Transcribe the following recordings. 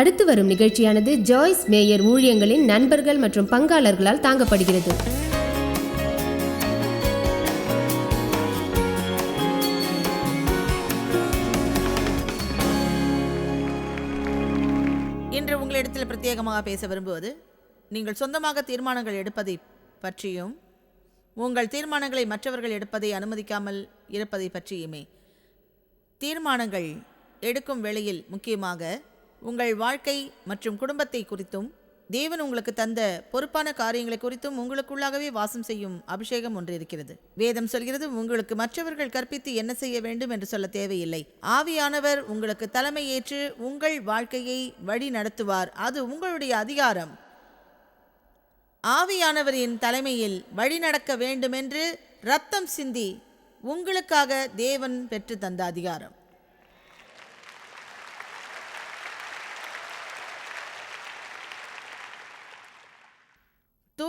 அடுத்து வரும் நிகழ்ச்சியானது ஜாய்ஸ் மேயர் ஊழியங்களின் நண்பர்கள் மற்றும் பங்காளர்களால் தாங்கப்படுகிறது. இன்று உங்களிடத்தில் பிரத்யேகமாக பேச விரும்புவது நீங்கள் சொந்தமாக தீர்மானங்கள் எடுப்பதை பற்றியும் உங்கள் தீர்மானங்களை மற்றவர்கள் எடுப்பதை அனுமதிக்காமல் இருப்பதை பற்றியுமே. தீர்மானங்கள் எடுக்கும் வேளையில் முக்கியமாக உங்கள் வாழ்க்கை மற்றும் குடும்பத்தை குறித்தும் தேவன் உங்களுக்கு தந்த பொறுப்பான காரியங்களை குறித்தும் உங்களுக்குள்ளாகவே வாசம் செய்யும் அபிஷேகம் ஒன்று இருக்கிறது. வேதம் சொல்கிறது உங்களுக்கு மற்றவர்கள் கற்பித்து என்ன செய்ய வேண்டும் என்று சொல்ல தேவையில்லை. ஆவியானவர் உங்களுக்கு தலைமை ஏற்று உங்கள் வாழ்க்கையை வழி நடத்துவார். அது உங்களுடைய அதிகாரம். ஆவியானவரின் தலைமையில் வழி நடக்க வேண்டுமென்று ரத்தம் சிந்தி உங்களுக்காக தேவன் பெற்று தந்த அதிகாரம்.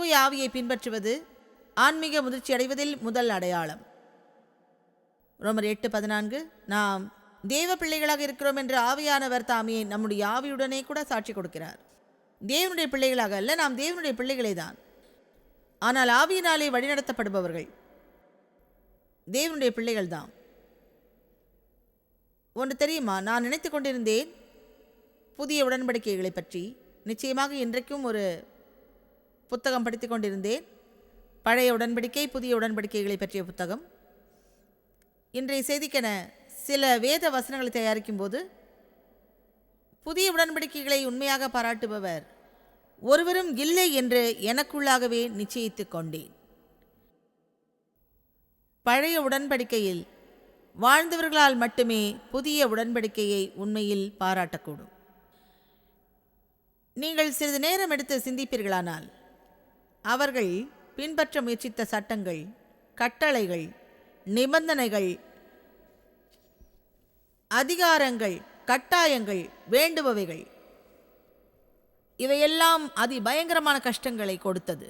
தூய ஆவியை பின்பற்றுவது ஆன்மீக முதிர்ச்சி அடைவதில் முதல் அடையாளம். ரோமர் எட்டு பதினான்கு நாம் தேவ பிள்ளைகளாக இருக்கிறோம் என்று ஆவியானவர் தாமே நம்முடைய ஆவியுடனே கூட சாட்சி கொடுக்கிறார். தேவனுடைய பிள்ளைகளாக அல்ல நாம் தேவனுடைய பிள்ளைகளே தான். ஆனால் ஆவியினாலே வழிநடத்தப்படுபவர்கள் தேவனுடைய பிள்ளைகள் தான் ஒன்று தெரியுமா? நான் நினைத்து கொண்டிருந்தேன் புதிய உடன்படிக்கைகளை பற்றி. நிச்சயமாக இன்றைக்கும் ஒரு புத்தகம் படித்து கொண்டிருந்தேன். பழைய உடன்படிக்கை புதிய உடன்படிக்கைகளை பற்றிய புத்தகம். இன்றைய செய்திக்கென சில வேத வசனங்களை தயாரிக்கும் போது புதிய உடன்படிக்கைகளை உண்மையாக பாராட்டுபவர் ஒருவரும் இல்லை என்று எனக்குள்ளாகவே நிச்சயித்துக் கொண்டேன். பழைய உடன்படிக்கையில் வாழ்ந்தவர்களால் மட்டுமே புதிய உடன்படிக்கையை உண்மையில் பாராட்டக்கூடும். நீங்கள் சிறிது நேரம் எடுத்து சிந்திப்பீர்களானால் அவர்கள் பின்பற்ற முயற்சித்த சட்டங்கள் கட்டளைகள் நிபந்தனைகள் அதிகாரங்கள் கட்டாயங்கள் வேண்டுபவைகள். இவையெல்லாம் அதி பயங்கரமான கஷ்டங்களை கொடுத்தது.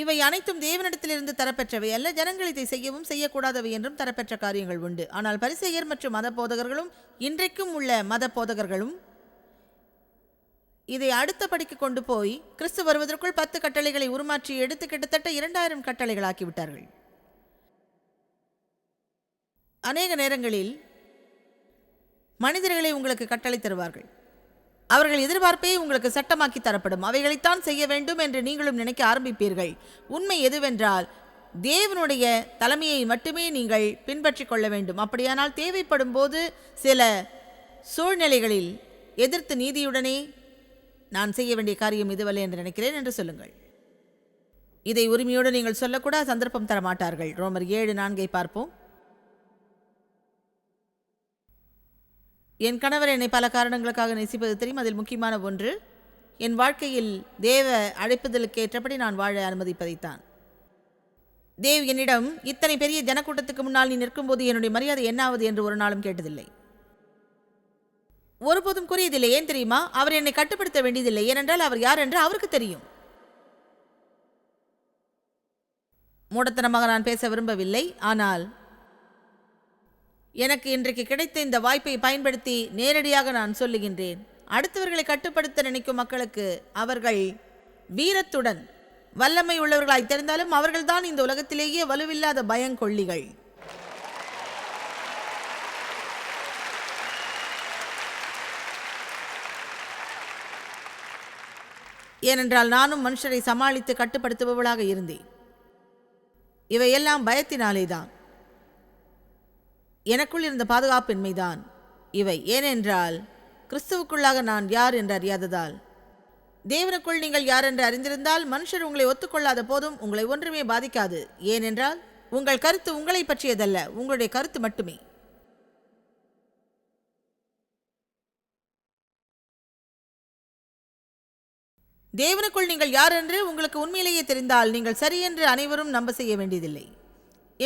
இவை அனைத்தும் தேவனிடத்திலிருந்து தரப்பெற்றவை அல்ல. ஜனங்கள் இதை செய்யவும் செய்யக்கூடாதவை என்றும் தரப்பெற்ற காரியங்கள் உண்டு. ஆனால் பரிசெயர் மற்றும் மத போதகர்களும் இன்றைக்கும் உள்ள மத போதகர்களும் இதை அடுத்த படிக்கு கொண்டு போய் கிறிஸ்து வருவதற்குள் பத்து கட்டளைகளை உருமாற்றி எடுத்து கிட்டத்தட்ட இரண்டாயிரம் கட்டளைகளாக்கி விட்டார்கள் அநேக நேரங்களில் மனிதர்களை உங்களுக்கு கட்டளை தருவார்கள். அவர்கள் எதிர்பார்ப்பே உங்களுக்கு சட்டமாக்கி தரப்படும். அவைகளைத்தான் செய்ய வேண்டும் என்று நீங்களும் நினைக்க ஆரம்பிப்பீர்கள். உண்மை எதுவென்றால் தேவனுடைய தலைமையை மட்டுமே நீங்கள் பின்பற்றி கொள்ள வேண்டும். அப்படியானால் தேவைப்படும் போது சில சூழ்நிலைகளில் எதிர்த்து நீதியுடனே நான் செய்ய வேண்டிய காரியம் இதுவல்ல என்று நினைக்கிறேன் என்று சொல்லுங்கள். இதை உரிமையோடு நீங்கள் சொல்லக்கூட சந்தர்ப்பம் தர மாட்டார்கள். ரோமர் ஏழு நான்கை பார்ப்போம். என் கணவர் என்னை பல காரணங்களுக்காக நேசிப்பது தெரியும். அதில் முக்கியமான ஒன்று என் வாழ்க்கையில் தேவ அழைப்புதலுக்கு ஏற்றபடி நான் வாழ அனுமதிப்பதைத்தான். தேவ் என்னிடம் இத்தனை பெரிய ஜனக்கூட்டத்துக்கு முன்னால் நீ நிற்கும்போது என்னுடைய மரியாதை என்னாவது? என்று ஒரு நாளும் கேட்டதில்லை. ஒருபோதும் கூறியதில்லை. ஏன் தெரியுமா? அவர் என்னை கட்டுப்படுத்த வேண்டியதில்லை. ஏனென்றால் அவர் யார் என்று அவருக்கு தெரியும். மூடத்தனமாக நான் பேச விரும்பவில்லை. ஆனால் எனக்கு இன்றைக்கு கிடைத்த இந்த வாய்ப்பை பயன்படுத்தி நேரடியாக நான் சொல்லுகின்றேன். அடுத்தவர்களை கட்டுப்படுத்த நினைக்கும் மக்களுக்கு அவர்கள் வீரத்துடன் வல்லமை உள்ளவர்களாய் தெரிந்தாலும் அவர்கள்தான் இந்த உலகத்திலேயே வலுவில்லாத பயங்கொள்ளிகள் ஏனென்றால் நானும் மனுஷரை சமாளித்து கட்டுப்படுத்துபவளாக இருந்தேன். இவையெல்லாம் பயத்தினாலேதான். எனக்குள் இருந்த பாதுகாப்பின்மைதான் இவை. ஏனென்றால் கிறிஸ்துவுக்குள்ளாக நான் யார் என்று அறியாததால். தேவனுக்குள் நீங்கள் யார் என்று அறிந்திருந்தால் மனுஷர் உங்களை ஒத்துக்கொள்ளாத போதும் உங்களை ஒன்றுமே பாதிக்காது. ஏனென்றால் உங்கள் கருத்து உங்களை பற்றியதல்ல உங்களுடைய கருத்து மட்டுமே. தேவனுக்குள் நீங்கள் யார் என்று உங்களுக்கு உண்மையிலேயே தெரிந்தால் நீங்கள் சரி என்று அனைவரும் நம்ப செய்ய வேண்டியதில்லை.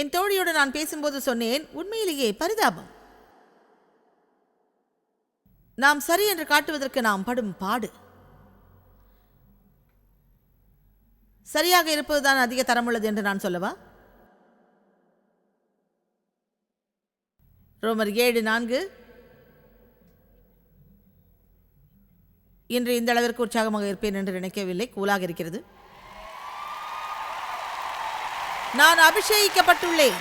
என் தோழியோடு நான் பேசும்போது சொன்னேன் உண்மையிலேயே பரிதாபம். நாம் சரி என்று காட்டுவதற்கு நாம் படும் பாடு. சரியாக இருப்பதுதான் அதிக தரமுள்ளது என்று நான் சொல்லவா? ரோமர் ஏழு நான்கு இன்று இந்த அளவிற்கு உற்சாகமாக இருப்பேன் என்று நினைக்கவில்லை. கூலாக இருக்கிறது. நான் அபிஷேகிக்கப்பட்டுள்ளேன்.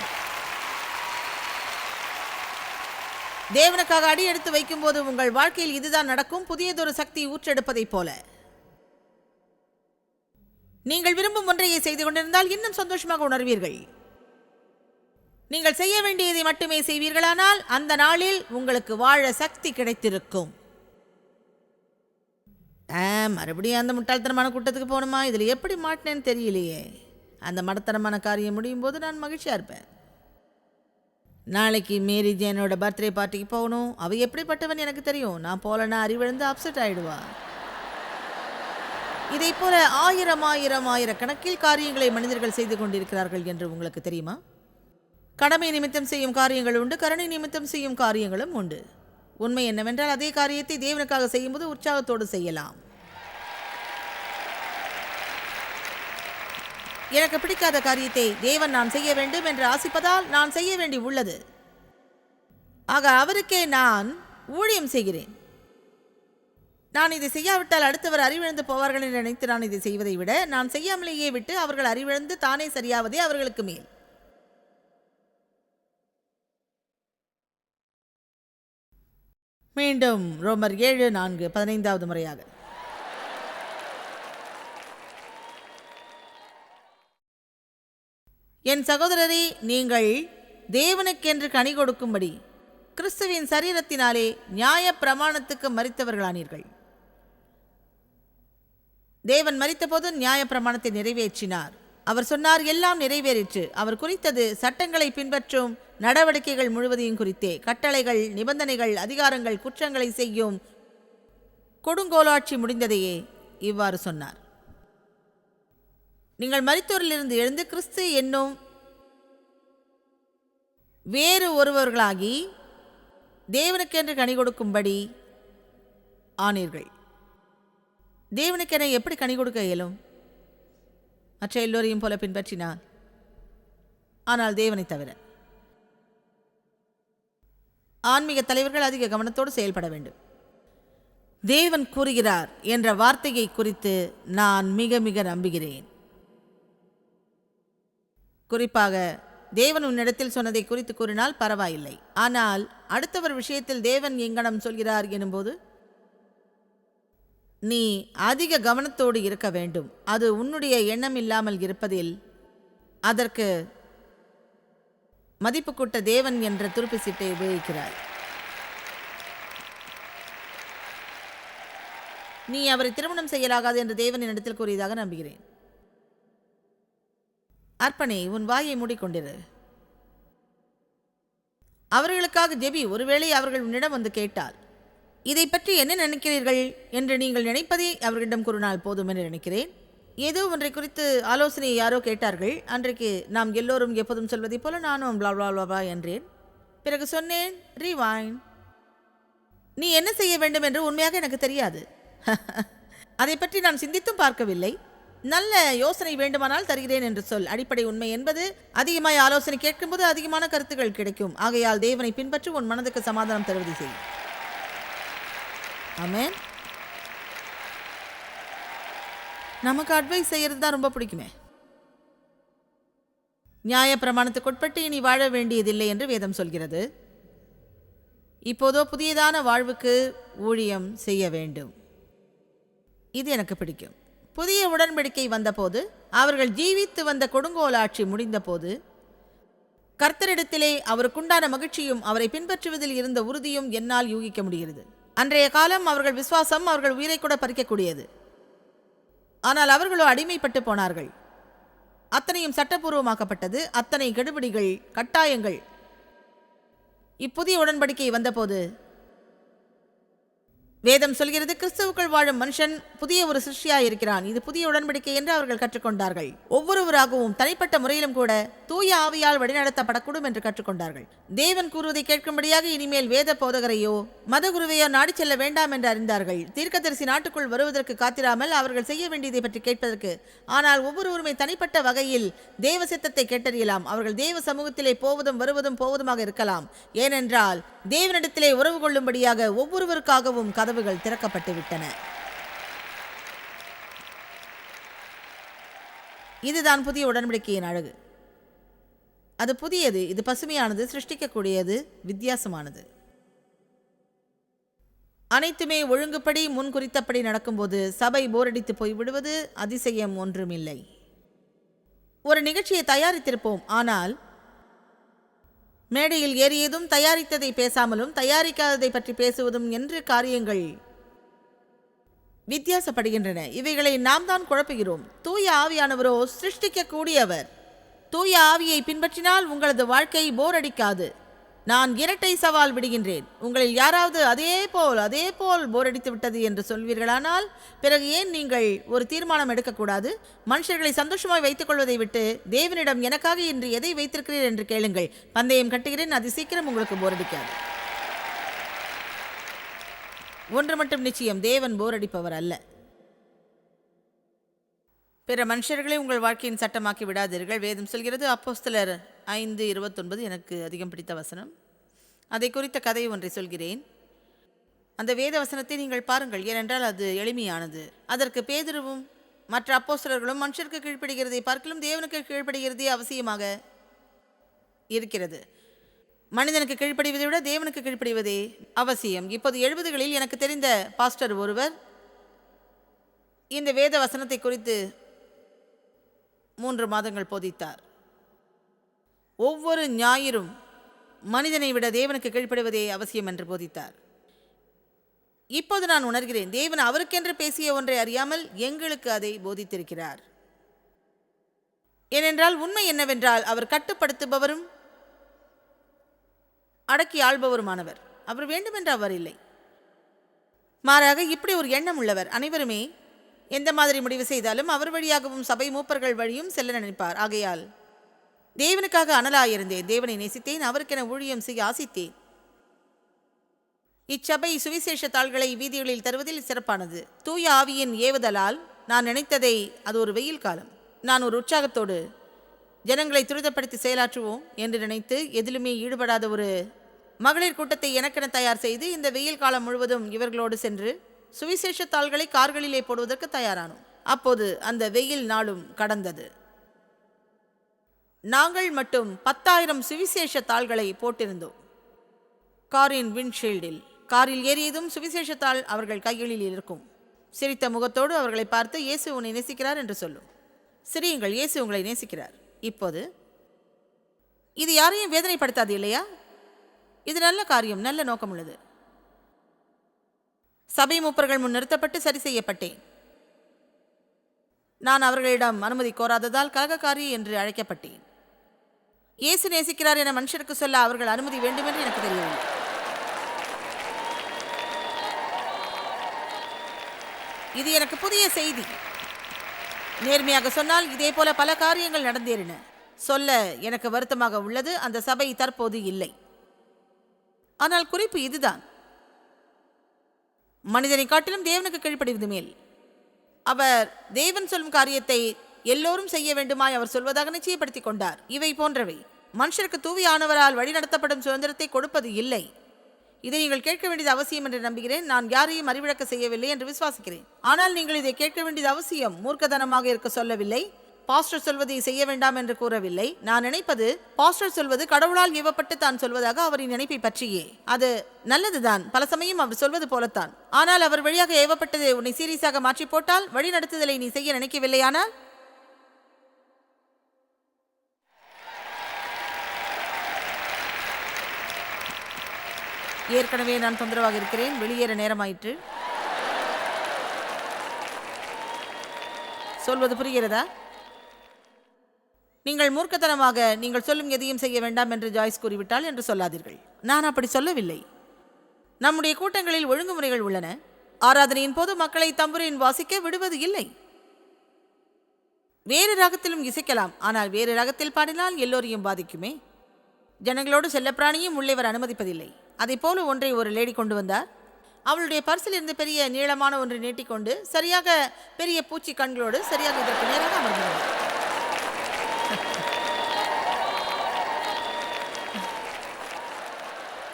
தேவனுக்காக அடி எடுத்து வைக்கும்போது உங்கள் வாழ்க்கையில் இதுதான் நடக்கும். புதியதொரு சக்தி ஊற்றெடுப்பதைப் போல. நீங்கள் விரும்பும் ஒன்றையை செய்து கொண்டிருந்தால் இன்னும் சந்தோஷமாக உணர்வீர்கள். நீங்கள் செய்ய வேண்டியதை மட்டுமே செய்வீர்களானால் அந்த நாளில் உங்களுக்கு வாழ சக்தி கிடைத்திருக்கும். மறுபடியும் அந்த முட்டாள்தனமான கூட்டத்துக்கு போகணுமா? இதில் எப்படி மாட்டினேன்னு தெரியலையே. அந்த மடத்தனமான காரியம் முடியும் போது நான் மகிழ்ச்சியாக இருப்பேன். நாளைக்கு மேரி ஜேனோட பர்த்டே பார்ட்டிக்கு போகணும். அவள் எப்படிப்பட்டவன் எனக்கு தெரியும். நான் போலனா அறிவிழந்து அப்செட் ஆகிடுவா இதை போல ஆயிரம் ஆயிரம் ஆயிரக்கணக்கில் காரியங்களை மனிதர்கள் செய்து கொண்டிருக்கிறார்கள் என்று உங்களுக்கு தெரியுமா? கடமை நிமித்தம் செய்யும் காரியங்கள் உண்டு கருணை நிமித்தம் செய்யும் காரியங்களும் உண்டு. உண்மை என்னவென்றால் அதே காரியத்தை தேவனுக்காக செய்யும்போது உற்சாகத்தோடு செய்யலாம். எனக்கு பிடிக்காத காரியத்தை தேவன் நான் செய்ய வேண்டும் என்று ஆசிப்பதால் நான் செய்ய வேண்டி உள்ளது. ஆக அவருக்கே நான் ஊழியம் செய்கிறேன். நான் இதை செய்யாவிட்டால் அடுத்தவர் அறிவிழந்து போவார்கள் என்று நினைத்து நான் இதை செய்வதை விட நான் செய்யாமலேயே விட்டு அவர்கள் அறிவிழந்து தானே சரியாவதே அவர்களுக்கு மேல். மீண்டும் ரோமர் ஏழு நான்கு பதினைந்தாவது முறையாக. என் சகோதரரே நீங்கள் தேவனுக்கென்று கனி கொடுக்கும்படி கிறிஸ்துவின் சரீரத்தினாலே நியாய பிரமாணத்துக்கு மறித்தவர்களானீர்கள். தேவன் மறித்தபோது நியாய பிரமாணத்தை நிறைவேற்றினார். அவர் சொன்னார் எல்லாம் நிறைவேறிற்று. அவர் குறித்தது சட்டங்களை பின்பற்றும் நடவடிக்கைகள் முழுவதையும் குறித்தே. கட்டளைகள் நிபந்தனைகள் அதிகாரங்கள் குற்றங்களை செய்யும் கொடுங்கோலாட்சி முடிந்ததையே. இவ்வாறு சொன்னார். நீங்கள் மரித்தோரிலிருந்து எழுந்து கிறிஸ்து என்னும் வேறு ஒருவர்களாகி தேவனுக்கென்று கனி கொடுக்கும்படி ஆனீர்கள். தேவனுக்கென எப்படி கனி கொடுக்க இயலும்? மற்ற எல்லோரையும் போல பின்பற்றினார் ஆனால் தேவனை தவிர. ஆன்மீக தலைவர்கள் அதிக கவனத்தோடு செயல்பட வேண்டும். தேவன் கூறுகிறார் என்ற வார்த்தையை குறித்து நான் மிக மிக நம்புகிறேன். குறிப்பாக தேவன் உன்னிடத்தில் சொன்னதை குறித்து கூறினால் பரவாயில்லை. ஆனால் அடுத்தவர் விஷயத்தில் தேவன் எங்கனம் சொல்கிறார் எனும்போது நீ அதிக கவனத்தோடு இருக்க வேண்டும். அது உன்னுடைய எண்ணம் இல்லாமல் இருப்பதில் அதற்கு மதிப்பு கூட்ட தேவன் என்ற துருப்பு சீட்டை உபயோகிக்கிறாய் நீ அவரை திருமணம் செய்யலாகாது என்று தேவன் என்னிடத்தில் கூறியதாக நம்புகிறேன். அர்ப்பணி உன் வாயை மூடிக்கொண்டிரு. அவர்களுக்காக ஜெபி. ஒருவேளை அவர்கள் உன்னிடம் வந்து கேட்டால் இதை பற்றி என்ன நினைக்கிறீர்கள் என்று நீங்கள் நினைப்பதை அவர்களிடம் கூறினால் போதும் என்று நினைக்கிறேன். ஏதோ ஒன்றை குறித்து ஆலோசனையை யாரோ கேட்டார்கள். அன்றைக்கு நாம் எல்லோரும் எப்போதும் சொல்வதைப் போல நானும் blah என்றேன். பிறகு சொன்னேன் ரீவாயின் நீ என்ன செய்ய வேண்டும் என்று உண்மையாக எனக்கு தெரியாது. அதை பற்றி நான் சிந்தித்தும் பார்க்கவில்லை. நல்ல யோசனை வேண்டுமானால் தருகிறேன் என்று சொல். அடிப்படை உண்மை என்பது அதிகமாய் ஆலோசனை கேட்கும்போது அதிகமான கருத்துக்கள் கிடைக்கும். ஆகையால் தேவனை பின்பற்றி உன் மனதுக்கு சமாதானம் தருவது செய். அமேன் நமக்கு அட்வைஸ் செய்கிறது தான் ரொம்ப பிடிக்குமே. நியாய உட்பட்டு இனி வாழ வேண்டியதில்லை என்று வேதம் சொல்கிறது. இப்போதோ புதியதான வாழ்வுக்கு ஊழியம் செய்ய வேண்டும். இது எனக்கு பிடிக்கும். புதிய உடன்படிக்கை வந்தபோது அவர்கள் ஜீவித்து வந்த கொடுங்கோல் ஆட்சி முடிந்தபோது கர்த்தரிடத்திலே அவருக்குண்டான மகிழ்ச்சியும் அவரை பின்பற்றுவதில் இருந்த உறுதியும் என்னால் யூகிக்க முடிகிறது. அன்றைய காலம் அவர்கள் விசுவாசம் அவர்கள் உயிரை கூட பறிக்கக்கூடியது. ஆனால் அவர்களோ அடிமைப்பட்டு போனார்கள். அத்தனையும் சட்டபூர்வமாக்கப்பட்டது. அத்தனை கெடுபிடிகள் கட்டாயங்கள். இப்புதிய உடன்படிக்கை வந்தபோது வேதம் சொல்கிறது கிறிஸ்துவுக்குள் வாழும் மனுஷன் புதிய ஒரு சிருஷ்டியாய் இருக்கிறான். இது புதிய உடன்படிக்கை என்று அவர்கள் கற்றுக்கொண்டார்கள். ஒவ்வொருவராகவும் தனிப்பட்ட முறையிலும் கூட தூய ஆவியால் வழிநடத்தப்படக்கூடும் என்று கற்றுக்கொண்டார்கள். தேவன் கூறுவதை கேட்கும்படியாக இனிமேல் வேத போதகரையோ மதகுருவையோ நாடி செல்ல வேண்டாம் என்று அறிந்தார்கள். தீர்க்கதரிசி நாட்டுக்குள் வருவதற்கு காத்திராமல் அவர்கள் செய்ய வேண்டியதை பற்றி கேட்பதற்கு ஆனால் ஒவ்வொருவருமே தனிப்பட்ட வகையில் தேவ சித்தத்தை கேட்டறியலாம். அவர்கள் தேவ சமூகத்திலே போவதும் வருவதும் போவதுமாக இருக்கலாம். ஏனென்றால் தேவனிடத்திலே உறவு கொள்ளும்படியாக ஒவ்வொருவருக்காகவும் கதவுகள் திறக்கப்பட்டு இதுதான் புதிய உடன்படிக்கையின் அழகு. அது புதியது இது பசுமையானது சிருஷ்டிக்கக்கூடியது வித்தியாசமானது. அனைத்துமே ஒழுங்குப்படி முன் குறித்தபடி நடக்கும்போது சபை போரடித்து போய்விடுவது அதிசயம் ஒன்றுமில்லை. ஒரு நிகழ்ச்சியை தயாரித்திருப்போம் ஆனால் மேடையில் ஏறியதும் தயாரித்ததை பேசாமலும் தயாரிக்காததை பற்றி பேசுவதும் என்று காரியங்கள் வித்தியாசப்படுகின்றன. இவைகளை நாம் தான் குழப்புகிறோம். தூய ஆவியானவரோ சிருஷ்டிக்கக்கூடியவர். தூய ஆவியை பின்பற்றினால் உங்களது வாழ்க்கை போர் அடிக்காது. நான் இரட்டை சவால் விடுகின்றேன். உங்களில் யாராவது அதே போல் அதே போல் போரடித்து விட்டது என்று சொல்வீர்களானால் பிறகு ஏன் நீங்கள் ஒரு தீர்மானம் எடுக்கக்கூடாது? மனுஷர்களை சந்தோஷமாய் வைத்துக் கொள்வதை விட்டு தேவனிடம் எனக்காக இன்று எதை வைத்திருக்கிறீர் என்று கேளுங்கள். பந்தயம் கட்டுகிறேன் அது சீக்கிரம் உங்களுக்கு போரடிக்காது ஒன்று மட்டும் நிச்சயம் தேவன் போரடிப்பவர் அல்ல. பிற மனுஷர்களை உங்கள் வாழ்க்கையின் சட்டமாக்கி விடாதீர்கள். வேதம் சொல்கிறது அப்போஸ்தலர் ஐந்து இருபத்தொன்பது எனக்கு அதிகம் பிடித்த வசனம். அதை குறித்த கதை ஒன்றை சொல்கிறேன். அந்த வேத வசனத்தை நீங்கள் பாருங்கள் ஏனென்றால் அது எளிமையானது. அதற்கு பேதுருவும் மற்ற அப்போஸ்தலர்களும் மனுஷருக்கு கீழ்ப்படுகிறதை பார்க்கலும் தேவனுக்கு கீழ்ப்படுகிறதே அவசியமாக இருக்கிறது. மனிதனுக்கு கீழ்ப்படிவதை விட தேவனுக்கு கீழ்ப்படிவதே அவசியம். இப்போது எழுபதுகளில் எனக்கு தெரிந்த பாஸ்டர் ஒருவர் இந்த வேத வசனத்தை குறித்து மூன்று மாதங்கள் போதித்தார். ஒவ்வொரு ஞாயிறும் மனிதனை விட தேவனுக்கு கீழ்ப்படுவதே அவசியம் என்று போதித்தார். இப்போது நான் உணர்கிறேன் தேவன் அவருக்கென்று பேசிய ஒன்றை அறியாமல் எங்களுக்கு அதை போதித்திருக்கிறார். ஏனென்றால் உண்மை என்னவென்றால் அவர் கட்டுப்படுத்துபவரும் அடக்கி ஆள்பவருமானவர். அவர் வேண்டுமென்று அவர் இல்லை. மாறாக இப்படி ஒரு எண்ணம் உள்ளவர் அனைவருமே எந்த மாதிரி முடிவு செய்தாலும் அவர் வழியாகவும் சபை மூப்பர்கள் வழியும் செல்ல நினைப்பார். ஆகையால் தேவனுக்காக அனலாயிருந்தேன். தேவனை நேசித்தேன் அவருக்கென ஊழியம் செய்ய ஆசித்தேன். இச்சபை சுவிசேஷ தாள்களை வீதிகளில் தருவதில் சிறப்பானது. தூய ஆவியின் ஏவுதலால் நான் நினைத்ததை அது ஒரு வெயில் காலம். நான் ஒரு உற்சாகத்தோடு ஜனங்களை துரிதப்படுத்தி செயலாற்றுவோம் என்று நினைத்து எதிலுமே ஈடுபடாத ஒரு மகளிர் கூட்டத்தை எனக்கென தயார் செய்து இந்த வெயில் காலம் முழுவதும் இவர்களோடு சென்று சுவிசேஷ தாள்களை கார்களிலே போடுவதற்கு தயாரானோம். அப்போது அந்த வெயில் நாளும் கடந்தது. நாங்கள் மட்டும் பத்தாயிரம் சுவிசேஷ தாள்களை போட்டிருந்தோம். காரின் விண்ட்ஷீல்டில் காரில் ஏறியதும் சுவிசேஷ தாள் அவர்கள் கைகளில் இருக்கும். சிரித்த முகத்தோடு அவர்களை பார்த்து இயேசு உன்னை நேசிக்கிறார் என்று சொல்லும் சிரியுங்கள் இயேசு உங்களை நேசிக்கிறார். இப்போது இது யாரையும் வேதனைப்படுத்தாது இல்லையா? இது நல்ல காரியம் நல்ல நோக்கம் உள்ளது. சபை மூப்பர்கள் முன் நிறுத்தப்பட்டு சரி செய்யப்பட்டேன். நான் அவர்களிடம் அனுமதி கோராததால் கலகக்காரி என்று அழைக்கப்பட்டேன். இயேசு நேசிக்கிறார் என மனுஷருக்கு சொல்ல அவர்கள் அனுமதி வேண்டுமென்று எனக்கு தெரியவில்லை. இது எனக்கு புதிய செய்தி. நேர்மையாக சொன்னால் இதே போல பல காரியங்கள் நடந்தேறின. சொல்ல எனக்கு வருத்தமாக உள்ளது அந்த சபை தற்போது இல்லை. ஆனால் குறிப்பு இதுதான். மனிதனை காட்டிலும் தேவனுக்கு கீழ்ப்படிவது மேல். அவர் தேவன் சொல்லும் காரியத்தை எல்லோரும் செய்ய வேண்டுமாய் அவர் சொல்வதாக நிச்சயப்படுத்திக் கொண்டார். இவை போன்றவை. மனுஷருக்கு தூவியானவரால் வழிநடத்தப்படும் சுதந்திரத்தை கொடுப்பது இல்லை. இதை நீங்கள் கேட்க வேண்டியது அவசியம் என்று நம்புகிறேன். நான் யாரையும் அறிவிழக்க செய்யவில்லை என்று விசுவாசிக்கிறேன். ஆனால் நீங்கள் இதை கேட்க வேண்டியது அவசியம். மூர்க்கதனமாக இருக்க சொல்லவில்லை. பாஸ்டர் சொல்வதை செய்ய வேண்டாம் என்று கூறவில்லை. நான் நினைப்பது பாஸ்டர் சொல்வது கடவுளால் ஏவப்பட்டு தான் சொல்வதாக அவரின் நினைப்பை பற்றியே. அது நல்லதுதான். பல சமயம் அவர் சொல்வது போலத்தான். ஆனால் அவர் வழியாக ஏவப்பட்டதை உன்னை சீரியஸாக மாற்றி போட்டால் வழி நடத்துதலை நீ செய்ய நினைக்கவில்லையானால் ஏற்கனவே நான் தொந்தரவாக இருக்கிறேன். வெளியேற நேரமாயிற்று. சொல்வது புரிகிறதா? நீங்கள் மூர்க்கத்தனமாக நீங்கள் சொல்லும் எதையும் செய்ய வேண்டாம் என்று ஜாய்ஸ் கூறிவிட்டால் என்று சொல்லாதீர்கள். நான் அப்படி சொல்லவில்லை. நம்முடைய கூட்டங்களில் ஒழுங்குமுறைகள் உள்ளன. ஆராதனையின் போது மக்களை தம்புரின் வாசிக்க விடுவது இல்லை. வேறு ராகத்திலும் இசைக்கலாம். ஆனால் வேறு ராகத்தில் பாடினால் எல்லோரையும் பாதிக்குமே. ஜனங்களோடு செல்லப்பிராணியும் உள்ளேவர் அனுமதிப்பதில்லை. அதை போல ஒன்றை ஒரு லேடி கொண்டு வந்தார். அவளுடைய பர்சில் இருந்து பெரிய நீளமான ஒன்று நீட்டிக்கொண்டு சரியாக பெரிய பூச்சி கண்களோடு சரியாக இதற்கு நேராக அமர்ந்தார்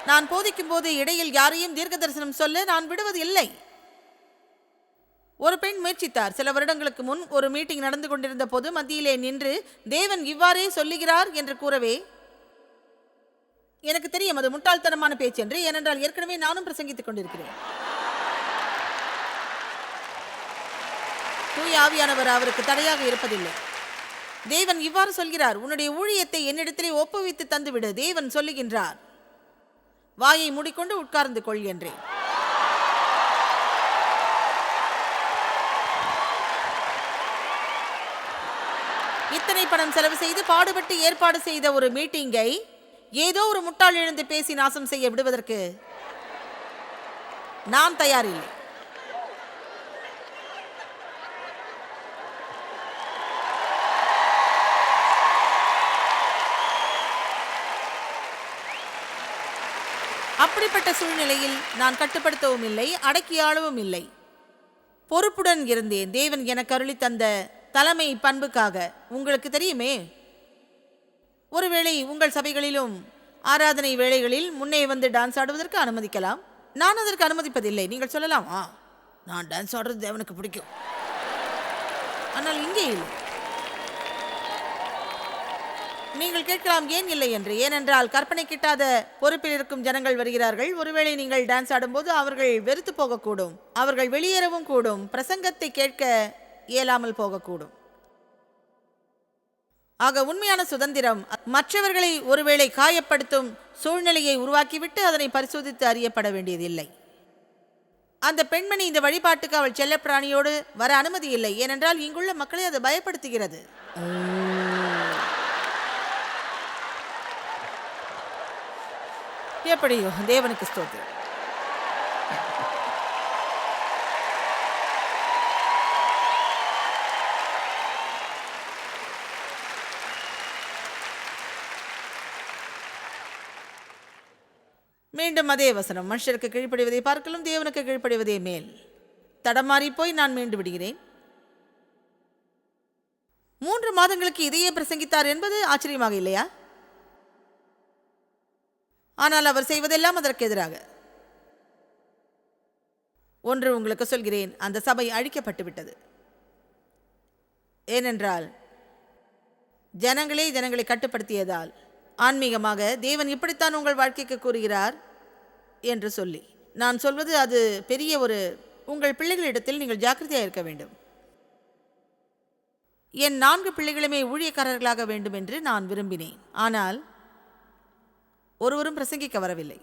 நான் போதிக்கும் போது இடையில் யாரையும் தீர்க்க தரிசனம் சொல்ல நான் விடுவது இல்லை ஒரு பெண் முயற்சித்தார். சில வருடங்களுக்கு முன் ஒரு மீட்டிங் நடந்து கொண்டிருந்த போது மத்தியிலே நின்று தேவன் இவ்வாறே சொல்லுகிறார் என்று கூறவே எனக்கு தெரியும் அது முட்டாள்தனமான பேச்சு என்று ஏனென்றால் ஏற்கனவே நானும் பிரசங்கித்துக் கொண்டிருக்கிறேன். தூய ஆவியானவர் அவருக்கு தடையாக இருப்பதில்லை. தேவன் இவ்வாறு சொல்கிறார் உன்னுடைய ஊழியத்தை என்னிடத்திலே ஒப்புவித்து தந்துவிடு தேவன் சொல்லுகின்றார். வாயை மூடிக்கொண்டு உட்கார்ந்து கொள் என்றேன் இத்தனை பணம் செலவு செய்து பாடுபட்டு ஏற்பாடு செய்த ஒரு மீட்டிங்கை ஏதோ ஒரு முட்டாள் எழுந்து பேசி நாசம் செய்ய விடுவதற்கு நான் தயாரில்லை. அப்படிப்பட்ட சூழ்நிலையில் நான் கட்டுப்படுத்தவும் இல்லை அடக்கியாளவும் இல்லை. பொறுப்புடன் இருந்தேன். தேவன் எனக்கு அருளி தந்த தலைமை பண்புக்காக. உங்களுக்கு தெரியுமே? ஒருவேளை உங்கள் சபைகளிலும் ஆராதனை வேளைகளில் முன்னே வந்து டான்ஸ் ஆடுவதற்கு அனுமதிக்கலாம். நான் அதற்கு அனுமதிப்பதில்லை. நீங்கள் சொல்லலாம் ஆ நான் டான்ஸ் ஆடுறது தேவனுக்கு பிடிக்கும். ஆனால் இங்கே இல்லை. நீங்கள் கேட்கலாம் ஏன் இல்லை என்று? ஏனென்றால் கற்பனை கிட்டாத பொறுப்பில் இருக்கும் ஜனங்கள் வருகிறார்கள். ஒருவேளை நீங்கள் டான்ஸ் ஆடும்போது அவர்கள் வெறுத்து போகக்கூடும். அவர்கள் வெளியேறவும் கூடும். பிரசங்கத்தை கேட்க இயலாமல் போகக்கூடும். ஆக உண்மையான சுதந்திரம் மற்றவர்களை ஒருவேளை காயப்படுத்தும் சூழ்நிலையை உருவாக்கிவிட்டு அதனை பரிசோதித்து அறியப்பட வேண்டியதில்லை. அந்த பெண்மணி இந்த வழிபாட்டுக்கு அவள் செல்லப்பிராணியோடு வர அனுமதி இல்லை. ஏனென்றால் இங்குள்ள மக்களை அது பயப்படுத்துகிறது. எப்படியோ தேவனுக்கு ஸ்தோத்திரம். மீண்டும் அதே வசனம். மனுஷருக்கு கீழ்ப்படிவதை பார்க்கலும் தேவனுக்கு கீழ்ப்படிவதே மேல். தடமாறி போய் நான் மீண்டு விடுகிறேன். மூன்று மாதங்களுக்கு இதையே பிரசங்கித்தார் என்பது ஆச்சரியமாக இல்லையா? ஆனால் அவர் செய்வதெல்லாம் அதற்கு எதிராக. ஒன்று உங்களுக்கு சொல்கிறேன் அந்த சபை அழிக்கப்பட்டு விட்டது ஏனென்றால் ஜனங்களே ஜனங்களை கட்டுப்படுத்தியதால். ஆன்மீகமாக தேவன் இப்படித்தான் உங்கள் வாழ்க்கைக்கு கூறுகிறார். என்று சொல்லி. நான் சொல்வது அது பெரிய ஒரு உங்கள் பிள்ளைகளிடத்தில் நீங்கள் ஜாக்கிரதையாக இருக்க வேண்டும். என் நான்கு பிள்ளைகளுமே ஊழியக்காரர்களாக வேண்டும் என்று நான் விரும்பினேன். ஆனால் ஒருவரும் பிரசங்கிக்க வரவில்லை.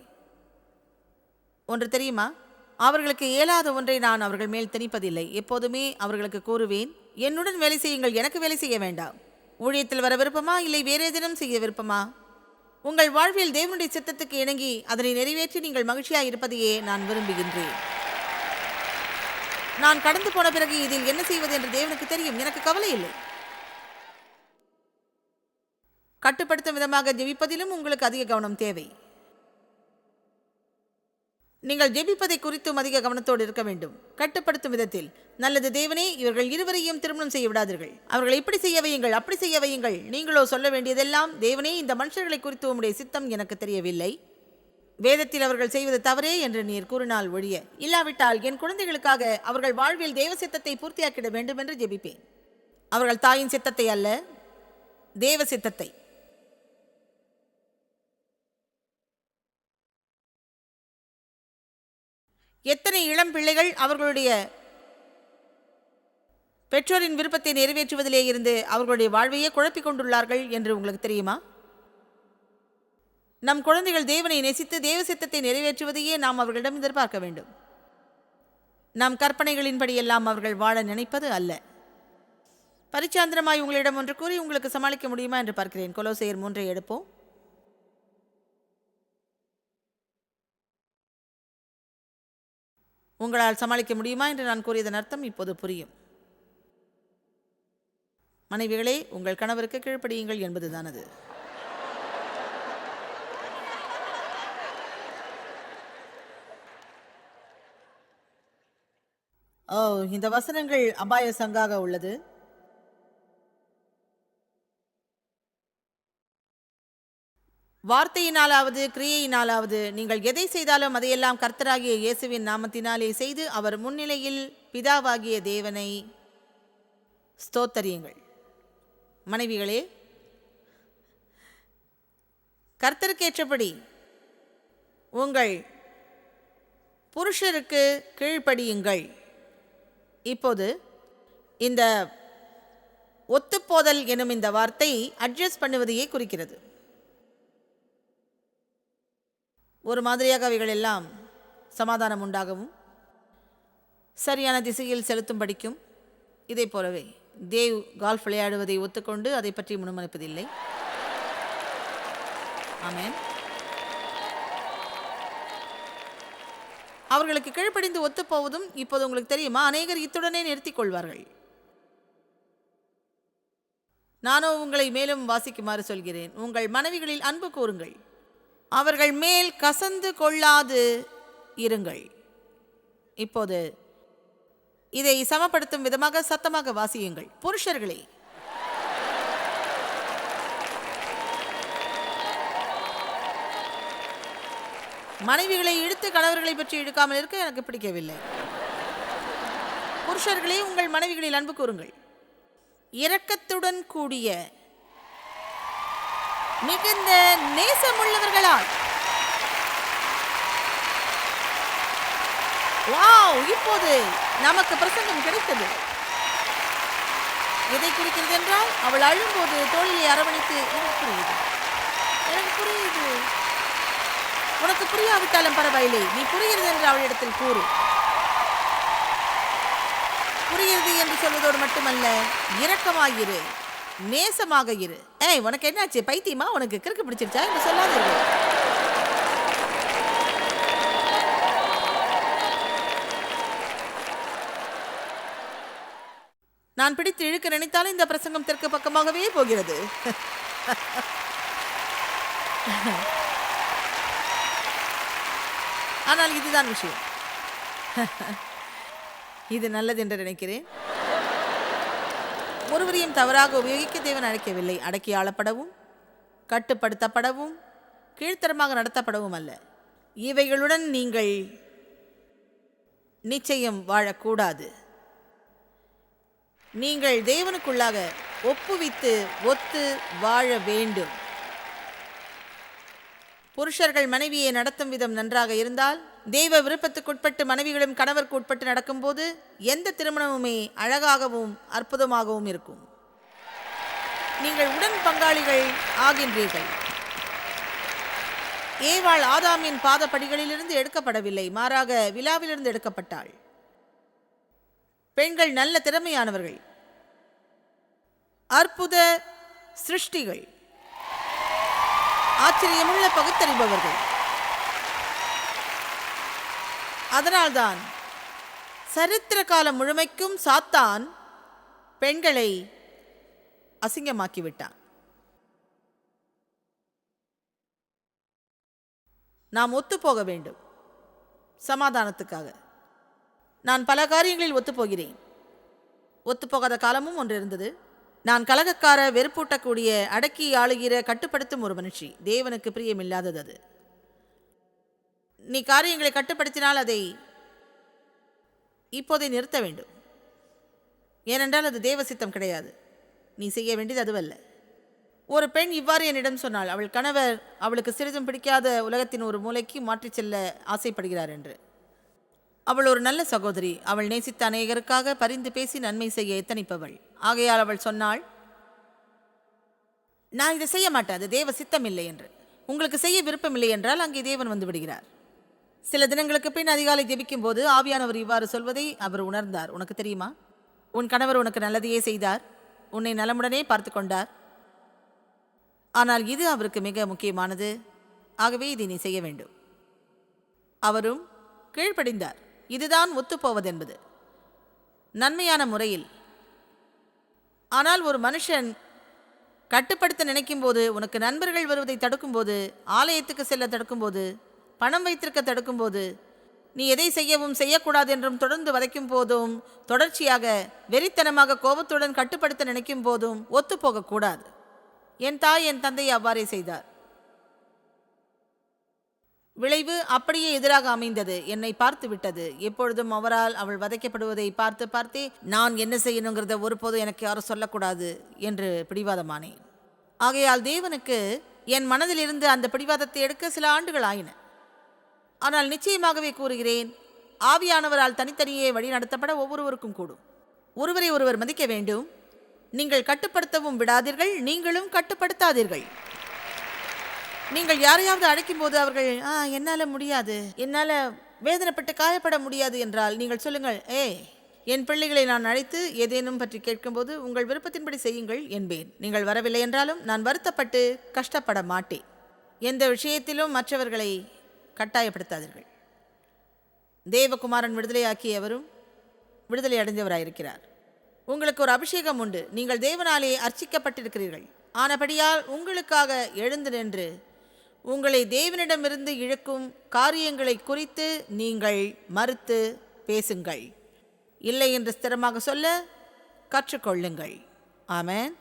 ஒன்று தெரியுமா? அவர்களுக்கு இயலாத ஒன்றை நான் அவர்கள் மேல் திணிப்பதில்லை. எப்போதுமே அவர்களுக்கு கூறுவேன் என்னுடன் வேலை செய்யுங்கள் எனக்கு வேலை செய்ய வேண்டாம். ஊழியத்தில் வர விருப்பமா இல்லை வேறு ஏதேனும் செய்ய விருப்பமா? உங்கள் வாழ்வில் தேவனுடைய சித்தத்துக்கு இணங்கி அதனை நிறைவேற்றி நீங்கள் மகிழ்ச்சியாக இருப்பதையே நான் விரும்புகின்றேன். நான் கடந்து போன பிறகு இதில் என்ன செய்வது என்று தேவனுக்கு தெரியும். எனக்கு கவலை இல்லை. கட்டுப்படுத்தும் விதமாக ஜெபிப்பதிலும் உங்களுக்கு அதிக கவனம் தேவை. நீங்கள் ஜெபிப்பதை குறித்தும் அதிக கவனத்தோடு இருக்க வேண்டும். கட்டுப்படுத்தும் விதத்தில் நல்லது தேவனே இவர்கள் இருவரையும் திருமணம் செய்ய விடாதீர்கள். அவர்களை இப்படி செய்ய வையுங்கள் அப்படி செய்ய வையுங்கள். நீங்களோ சொல்ல வேண்டியதெல்லாம் தேவனே இந்த மனுஷர்களை குறித்து உம்முடைய சித்தம் எனக்கு தெரியவில்லை. வேதத்தில் அவர்கள் செய்வது தவறே என்று நீர் கூறினால் ஒழிய இல்லாவிட்டால் என் குழந்தைகளுக்காக அவர்கள் வாழ்வில் தேவ சித்தத்தை பூர்த்தியாக்கிட வேண்டும் என்று ஜெபிப்பேன். அவர்கள் தாயின் சித்தத்தை அல்ல தேவ சித்தத்தை. எத்தனை இளம் பிள்ளைகள் அவர்களுடைய பெற்றோரின் விருப்பத்தை நிறைவேற்றுவதிலே இருந்து அவர்களுடைய வாழ்வையே குழப்பிக் கொண்டுள்ளார்கள் என்று உங்களுக்கு தெரியுமா? நம் குழந்தைகள் தேவனை நேசித்து தேவ சித்தத்தை நிறைவேற்றுவதையே நாம் அவர்களிடம் எதிர்பார்க்க வேண்டும். நம் கற்பனைகளின்படியெல்லாம் அவர்கள் வாழ நினைப்பது அல்ல. பரிச்சாந்திரமாய் உங்களிடம் ஒன்று கூறி உங்களுக்கு சமாளிக்க முடியுமா என்று பார்க்கிறேன். கொலோசையர் மூன்றை எடுப்போம். உங்களால் சமாளிக்க முடியுமா என்று நான் கூறியதன் அர்த்தம் இப்போது புரியும். மனைவிகளே உங்கள் கணவருக்கு கீழ்ப்படியுங்கள் என்பதுதான் அது ஓ இந்த வசனங்கள் அபாய சங்காக உள்ளது. வார்த்தையினாலாவது கிரியையினாலாவது நீங்கள் எதை செய்தாலும் அதையெல்லாம் கர்த்தராகிய இயேசுவின் நாமத்தினாலே செய்து அவர் முன்னிலையில் பிதாவாகிய தேவனை ஸ்தோத்தரியுங்கள். மனைவிகளே கர்த்தருக்கேற்றபடி உங்கள் புருஷருக்கு கீழ்ப்படியுங்கள். இப்போது இந்த ஒத்துப்போதல் எனும் இந்த வார்த்தை அட்ஜஸ்ட் பண்ணுவதையே குறிக்கிறது. ஒரு மாதிரியாக அவைகள் எல்லாம் சமாதானம் உண்டாகவும் சரியான திசையில் செலுத்தும் படிக்கும். இதைப் போலவே தேவ் கால்ஃப் விளையாடுவதை ஒத்துக்கொண்டு அதை பற்றி முணுமுணுப்பதில்லை. ஆமேன். அவர்களுக்கு கீழ்ப்படிந்து ஒத்துப்போவதும் இப்போது உங்களுக்கு தெரியுமா? அநேகர் இத்துடனே நிறுத்திக் கொள்வார்கள். நானோ உங்களை மேலும் வாசிக்குமாறு சொல்கிறேன். உங்கள் மனைவிகளில் அன்பு கூறுங்கள். அவர்கள் மேல் கசந்து கொள்ளாது இருங்கள். இப்போது இதை சமப்படுத்தும் விதமாக சத்தமாக வாசியுங்கள். புருஷர்களே. மனைவிகளை இழுத்து கணவர்களை பற்றி இழுக்காமல் இருக்க எனக்கு பிடிக்கவில்லை. புருஷர்களே உங்கள் மனைவிகளில் அன்பு கூறுங்கள். இரக்கத்துடன் கூடிய மிகுந்த நேசமுள்ளவர்களால். வாவ் இப்போது நமக்கு பிரசங்கம் கிடைத்தது. எதை குறிக்கிறது என்றால் அவள் அழும்போது தோழியை அரவணைத்து எனக்கு புரியுது. எனக்கு புரியுது. உனக்கு புரியாவிட்டாலும் பரவாயில்லை. நீ புரிகிறது என்று அவளிடத்தில் கூறு. புரிகிறது என்று சொல்வதோடு மட்டுமல்ல இரக்கமாயிரு. நேசமாக இரு. ஏய் உனக்கு என்னாச்சு? பைத்தியமா? உனக்கு கிறுக்கு பிடிச்சிருச்சா? என்று சொல்லாதீர்கள். நான் பிடித்து இழுக்க நினைத்தாலும் இந்த பிரசங்கம் தெற்கு பக்கமாகவே போகிறது. ஆனால் இதுதான் விஷயம். இது நல்லது என்று நினைக்கிறேன். ஒருவரையும் தவறாக உபயோகிக்க தேவன் அழைக்கவில்லை. அடக்கி ஆளப்படவும் கட்டுப்படுத்தப்படவும் கீழ்த்தரமாக நடத்தப்படவும் அல்ல. இவைகளுடன் நீங்கள் நிச்சயம் வாழக்கூடாது. நீங்கள் தேவனுக்குள்ளாக ஒப்புவித்து ஒத்து வாழ வேண்டும். புருஷர்கள் மனைவியை நடத்தும் விதம் நன்றாக இருந்தால் தெய்வ விருப்பத்துக்குட்பட்டு மனைவிகளும் கணவருக்கு உட்பட்டு நடக்கும்போது எந்த திருமணமுமே அழகாகவும் அற்புதமாகவும் இருக்கும். நீங்கள் உடன் பங்காளிகள் ஆகின்றீர்கள். ஏவாள் ஆதாமின் பாதப்படிகளிலிருந்து எடுக்கப்படவில்லை மாறாக விழாவிலிருந்து எடுக்கப்பட்டாள். பெண்கள் நல்ல திறமையானவர்கள். அற்புத சிருஷ்டிகள். ஆச்சரியமுள்ள பகுத்தறிபவர்கள். அதனால்தான் சரித்திர காலம் முழுமைக்கும் சாத்தான் பெண்களை அசிங்கமாக்கிவிட்டான். நாம் ஒத்துப்போக வேண்டும். சமாதானத்துக்காக. நான் பல காரியங்களில் ஒத்துப்போகிறேன் ஒத்துப்போகாத காலமும் ஒன்று இருந்தது. நான் கலகக்கார வெறுப்பூட்டக்கூடிய அடக்கி ஆளுகிற கட்டுப்படுத்தும் ஒரு மனுஷி. தேவனுக்கு பிரியமில்லாதது அது. நீ காரியங்களை கட்டுப்படுத்தினால் அதை இப்போதை நிறுத்த வேண்டும். ஏனென்றால் அது தேவ சித்தம் கிடையாது. நீ செய்ய வேண்டியது அதுவல்ல. ஒரு பெண் இவ்வாறு என்னிடம் சொன்னாள் அவள் கணவர் அவளுக்கு சிறிதும் பிடிக்காத உலகத்தின் ஒரு மூலைக்கு மாற்றிச் செல்ல ஆசைப்படுகிறார் என்று. அவள் ஒரு நல்ல சகோதரி. அவள் நேசித்த அநேகருக்காக பரிந்து பேசி நன்மை செய்ய எத்தனிப்பவள். ஆகையால் அவள் சொன்னாள் நான் இதை செய்ய மாட்டேன். அது தேவ சித்தம் இல்லை என்று. உங்களுக்கு செய்ய விருப்பம் இல்லை என்றால் அங்கே தேவன் வந்து விடுகிறார். சில தினங்களுக்கு பின் அதிகாலை ஜெபிக்கும் போது ஆவியானவர் இவ்வாறு சொல்வதை அவர் உணர்ந்தார். உனக்கு தெரியுமா? உன் கணவர் உனக்கு நல்லதையே செய்தார். உன்னை நலமுடனே பார்த்து கொண்டார். ஆனால் இது அவருக்கு மிக முக்கியமானது. ஆகவே இதை நீ செய்ய வேண்டும். அவரும் கீழ்ப்படிந்தார். இதுதான் ஒத்துப்போவதென்பது. நன்மையான முறையில். ஆனால் ஒரு மனுஷன் கட்டுப்படுத்த நினைக்கும் போது உனக்கு நண்பர்கள் வருவதை தடுக்கும்போது ஆலயத்துக்கு செல்ல தடுக்கும்போது பணம் வைத்திருக்க தடுக்கும்போது நீ எதை செய்யவும் செய்யக்கூடாது என்றும் தொடர்ந்து வதைக்கும் போதும் தொடர்ச்சியாக வெறித்தனமாக கோபத்துடன் கட்டுப்படுத்த நினைக்கும் போதும் ஒத்துப்போகக்கூடாது என் தாய் என் தந்தை அவ்வாறே செய்தார். விளைவு அப்படியே எதிராக அமைந்தது. என்னை பார்த்து விட்டது. எப்பொழுதும் அவரால் அவள் வதைக்கப்படுவதை பார்த்து பார்த்தே நான் என்ன செய்யணுங்கிறத ஒருபோதும் எனக்கு யாரும் சொல்லக்கூடாது என்று பிடிவாதமானேன். ஆகையால் தேவனுக்கு என் மனதிலிருந்து அந்த பிடிவாதத்தை எடுக்க சில ஆண்டுகள் ஆயின. ஆனால் நிச்சயமாகவே கூறுகிறேன் ஆவியானவரால் தனித்தனியே வழி நடத்தப்பட ஒவ்வொருவருக்கும் கூடும். ஒருவரை ஒருவர் மதிக்க வேண்டும். நீங்கள் கட்டுப்படுத்தவும் விடாதீர்கள் நீங்களும் கட்டுப்படுத்தாதீர்கள். நீங்கள் யாரையாவது அழைக்கும் போது அவர்கள் ஆ என்னால் முடியாது என்னால் வேதனைப்பட்டு காயப்பட முடியாது என்றால் நீங்கள் சொல்லுங்கள் ஏ என் பிள்ளைகளை நான் அழைத்து ஏதேனும் பற்றி கேட்கும்போது உங்கள் விருப்பத்தின்படி செய்யுங்கள் என்பேன். நீங்கள் வரவில்லை என்றாலும் நான் வருத்தப்பட்டு கஷ்டப்பட மாட்டேன். எந்த விஷயத்திலும் மற்றவர்களை கட்டாயப்படுத்தாதீர்கள். தேவகுமாரன் விடுதலையாக்கியவரும் விடுதலை அடைந்தவராயிருக்கிறார். உங்களுக்கு ஒரு அபிஷேகம் உண்டு. நீங்கள் தேவனாலே அர்ச்சிக்கப்பட்டிருக்கிறீர்கள். ஆனபடியால் உங்களுக்காக எழுந்து நின்று உங்களை தேவனிடமிருந்து இழுக்கும் காரியங்களை குறித்து நீங்கள் மறுத்து பேசுங்கள். இல்லை என்று ஸ்திரமாக சொல்ல கற்றுக்கொள்ளுங்கள். ஆமேன்.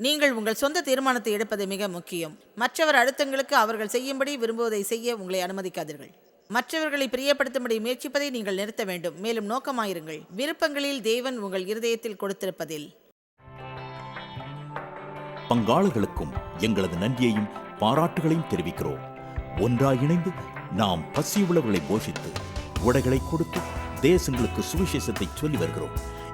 நீங்கள் உங்கள் சொந்த தீர்மானத்தை எடுப்பது மிக முக்கியம். மற்றவர் அடுத்தங்களுக்கு அவர்கள் செய்யும்படி விரும்புவதை செய்ய உங்களை அனுமதிக்காதீர்கள். மற்றவர்களை பிரியப்படுத்தும்படி முயற்சிப்பதை நீங்கள் நிறுத்த வேண்டும். மேலும் நோக்கமாயிருங்கள். விருப்பங்களில் தேவன் உங்கள் இருதயத்தில் கொடுத்திருப்பதில். பங்காளர்களுக்கும் எங்களது நன்றியையும் பாராட்டுகளையும் தெரிவிக்கிறோம். ஒன்றாய் இணைந்து நாம் பசி பசியுள்ளவர்களை போஷித்து உடைகளை கொடுத்து தேசங்களுக்கு சுவிசேஷத்தை சொல்லி வருகிறோம்.